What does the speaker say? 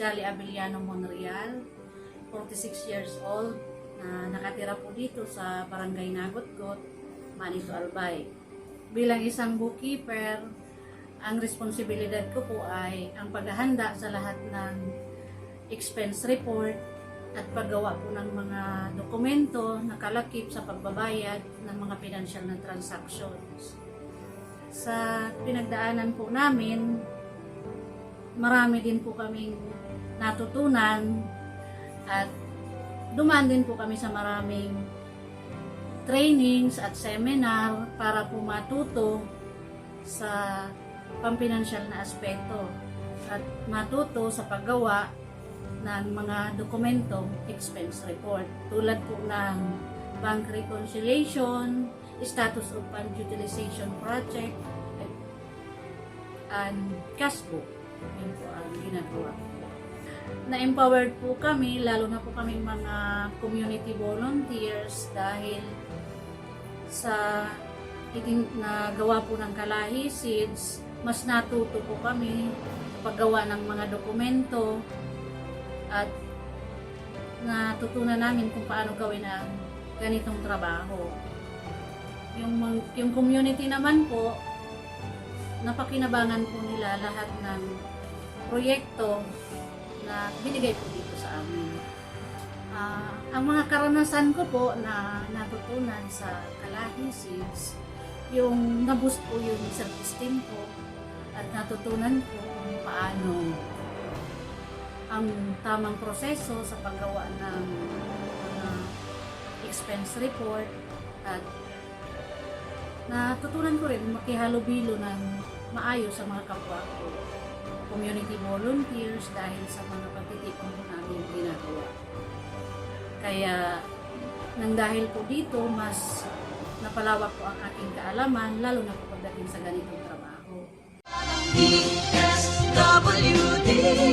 Jolly Abeliano Monreal, 46 years old, na nakatira po dito sa Barangay Nagotgot, Manito Albay. Bilang isang bookkeeper, ang responsibilidad ko po ay ang paghahanda sa lahat ng expense report at paggawa po ng mga dokumento na kalakip sa pagbabayad ng mga financial na transactions. Sa pinagdaanan po namin, marami din po kaming natutunan at dumaan din po kami sa maraming trainings at seminar para po matuto sa pampinansyal na aspeto at matuto sa paggawa ng mga dokumentong expense report tulad po ng bank reconciliation, status of fund utilization project, and cash book. Yun po ang ginagawa. Na-empowered po kami, lalo na po kami mga community volunteers dahil sa itin na gawa po ng Kalahi Seeds, mas natuto po kami paggawa ng mga dokumento at natutunan namin kung paano gawin ang ganitong trabaho. Yung, yung community naman po, napakinabangan po nila lahat ng proyekto na binigay po dito sa amin. Ah, ang mga karanasan ko po na natutunan sa Kalahi Seeds, yung naboost po yung self-esteem ko at natutunan ko kung paano ang tamang proseso sa paggawa ng mga expense report at natutunan ko rin makihalubilo ng maayos sa mga kapwa ko community volunteers dahil sa mga pagtitipon po namin ginagawa. Kaya nang dahil po dito, mas napalawak po ang aking kaalaman, lalo na po pagdating sa ganitong trabaho. Katuwa